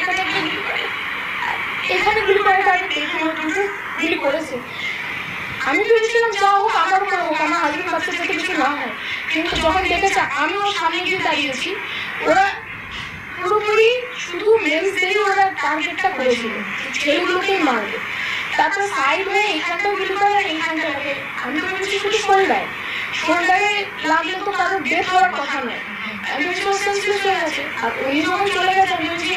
এখানে গুলি করে। এখানে গুলি ও করেছে। আমি ভেবেছিলাম যা হোক আমার উপরে হোক আমার হাজবেন্ড বাচ্চা যাতে কিছু না হয়। কিন্তু যখন দেখেছে আমি ওর সামনে গিয়ে দাঁড়িয়েছি, ওরা পুরোপুরি শুধু মেলসদেরই ওরা টার্গেটটা করেছিল। ছেলেগুলোকেই মারবে। তারপর সাইড হয়ে এইখানটাও গুলি করে আর এইখানটা লাগে আমি তো ভেবেছি শুধু শোল্ডার শোল্ডারে লাগলে তো কারোর ডেথ হওয়ার কথা নয়। আমি ভেবেছি ওর সেন্সলেস হয়ে গেছে। আর উনি যখন চলে গেছে, আমি ভেবেছি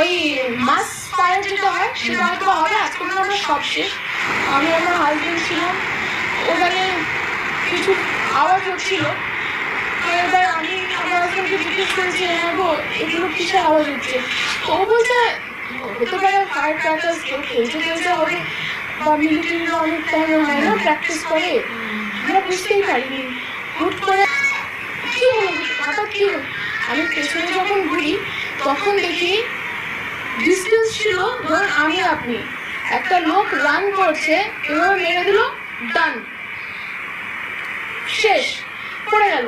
ওই মাস ফায়ার যেটা হয়, সেটা হয়তো হবে, আজকে আমরা সব শেষ। আমি আমার হাজবেন্ড ছিলাম। ওখানে কিছু আওয়াজ হচ্ছিল এবার আমি আমার হাজবেন্ডকে জিজ্ঞেস করেছি হ্যাঁ গো, এগুলো কিসের আওয়াজ হচ্ছে? ও বলছে, হতে পারে ফায়ার ক্র্যাকার্স কেউ খেলতে খেলতে হবে বা মিলিটারিরা অনেক টাইম হয় না প্র্যাকটিস করে। আমরা বুঝতেই পারিনি। হুট করে কি হলো? হঠাৎ কি হলো? আমি পেছনে যখন ঘুরি, তখন দেখি ডিস্টেন্স ছিল, ধরুন আমি আপনি। একটা লোক রান করছে, এভাবে মেরে দিল ডান শেষ, পড়ে গেল।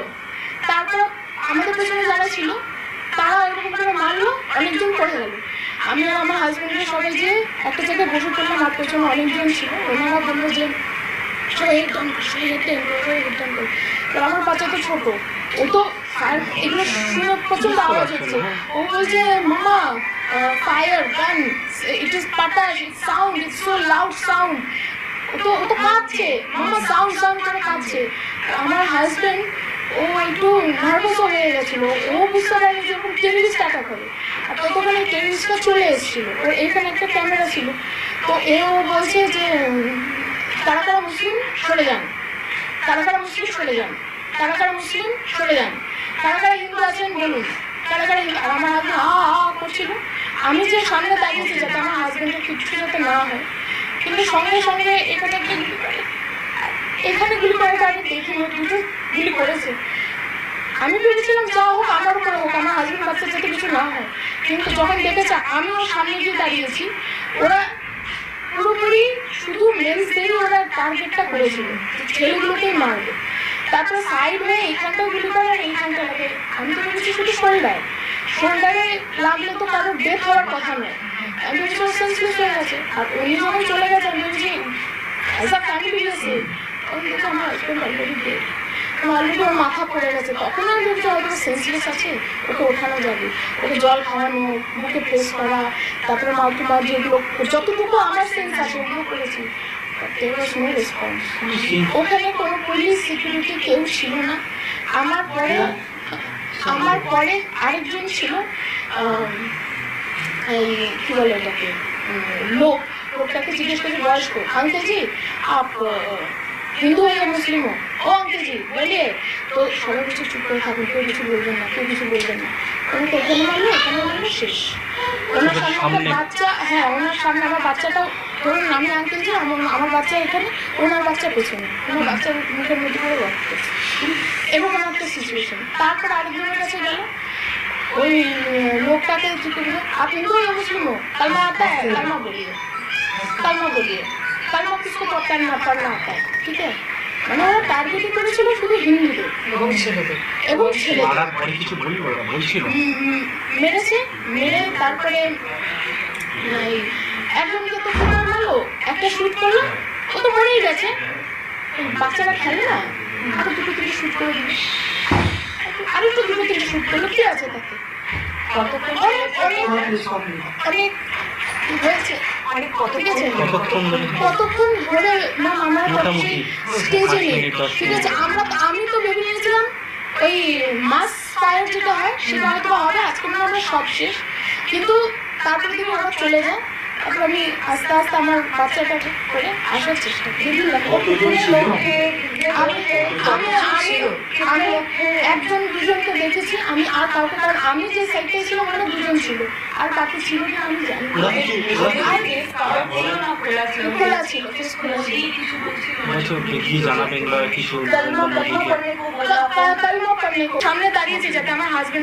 তারপর আমাদের পেছনে যারা ছিল, তারা এরকম করে মারলো, অনেকজন পড়ে গেল। আমি আর আমার হাজবেন্ডের সবাই যে একটা জায়গায় বসে পড়লাম, আর পেছনে অনেকজন ছিল, ওনারা বলল যে আমার বাচ্চা তো ছোট, ও তো এগুলো শুনে প্রচণ্ড আওয়াজ হচ্ছে। ও বলছে, মামা gun it is পাটাস it sound it's so loud sound ও তো ও তো কাঁদছে মামা সাউন্ড সাউন্ড করে কাঁদছে। আমার হাজবেন্ড ও একটু নার্ভাস হয়ে গেছিল। ও বুঝতে পারেনি যে এরকম টেরিস্ট অ্যাটাক হবে। আর ততক্ষণে টেরিস্টটা চলে এসেছিল। ওর এখানে একটা ক্যামেরা ছিল। তো এ ও বলছে যে কারা কারা মুসলিম, সরে যান। কারা কারা মুসলিম, সরে যান। কারা কারা মুসলিম, সরে যান। কারা কারা হিন্দু আছেন, বলুন। কারা হিন্দু আমার হাজবেন্ড হা হা করছিল। আমি যে সামনে দাঁড়িয়েছি যাতে আমার হাজবেন্ডের কিচ্ছু যাতে না হয়। কিন্তু সঙ্গে সঙ্গে এখানে এখানে গুলি করে আমি দেখি দুটো গুলি করেছে। আমি ভেবেছিলাম যা হোক আমার উপরে হোক, আমার হাজব্যান্ড বাচ্চা যাতে কিছু না হয়। কিন্তু যখন দেখেছে আমি ওর সামনে গিয়ে দাঁড়িয়েছি, ওরা পুরোপুরি শুধু মেলসদেরই ওরা টার্গেটটা করেছিল ছেলেগুলোকেই মারবে। তারপর সাইড হয়ে এইখানটাও গুলি করে আর এইখানটা লাগে আমি তো ভেবেছি শুধু শোল্ডার শোল্ডারে লাগলে তো কারোর ডেথ হওয়ার কথা নয়। আমি সেন্সলেস হয়ে গেছে। আর উনি যখন চলে গেছে আমি ভেবেছি অ্যাজ আ ফ্যামিলি গেছে আমার হাজবেন্ড অলরেডি ওর মাথা পড়ে গেছে। তখন আমি ভেবেছি হয়তো সেন্সলেস আছে। ওকে ওঠানো যাবে। ওকে জল খাওয়ানো প্রেস করা তারপরে মাউথ যেগুলো যতটুকু আমার সেন্স আছে ওগুলো করেছি। ওখানে কোনো পুলিশ সিকিউরিটি কেউ ছিল না। আমার পরে আমার পরে আরেকজন ছিল এই কি বলে ওটাকে লোক লোকটাকে জিজ্ঞেস করেছে বয়স্ক আঙ্কেল জি আপ হিন্দু হয়ে মুসলিম হো ও আঙ্কেল জি বলিয়ে তো সবাই কিছু চুপ করে থাকুন কেউ কিছু বলবেন না কেউ কিছু বলবেন না। ওনাকে এখানে মারলো এখানে মারলো শেষ। ওনার সামনে একটা বাচ্চা হ্যাঁ ওনার সামনে আমার বাচ্চাটাও ধরুন আমি আঙ্কেল জি আমার আমার বাচ্চা এখানে ওনার বাচ্চা পেছনে। ওনার বাচ্চার মুখের মধ্যে করে রক্ত। এবং আমার একটা সিচুয়েশন তারপর আরেকজনের কাছে গেল ওই লোকটাকে জিজ্ঞেস করে आप हिंदू या मुस्लिम हो कलमा आता है कलमा बोलिए कलमा बोलिए कलमा किसको पढ़ता है ना पढ़ना आता है ठीक है মানে ওরা টার্গেট করেছিল শুধু হিন্দুদের এবং ছেলেদের এবং ছেলেদের মারার পরে কিছু বললো ওরা বলছিল উম, উম, মেরেছে মেরে তারপরে এই একজনকে তো পুরো মারলো একটা শুট করলো ও তো মরেই গেছে বাচ্চারা খেলে না আরো দুটো তিনটে শুট করে দিবে আরো কি আছে তাতে। হয়েছে। কতক্ষণ ধরে? কতক্ষণ ধরে? ম্যাম আমরা স্টেজে নেই ঠিক আছে আমরা আমি তো ভেবে নিয়েছিলাম ওই মাস ফায়ার যেটা হয় সেটা হয়তো হবে আজকে মনে আমরা সব শেষ। কিন্তু তারপরে দেখি ওরা চলে যায় তারপর আমি আস্তে আস্তে আমার বাচ্চাটাকে করে আসার চেষ্টা করি। আমি আমি একজন দুজনকে দেখেছি আমি আর কাউকে কারণ আমি যে সাইডটায় ছিল ওখানে দুজন ছিল। আর বাকি ছিল না আমি জানি খোলা ছিল। খোলা ছিল। সামনে দাঁড়িয়েছে যাতে আমার হাজবেন্ড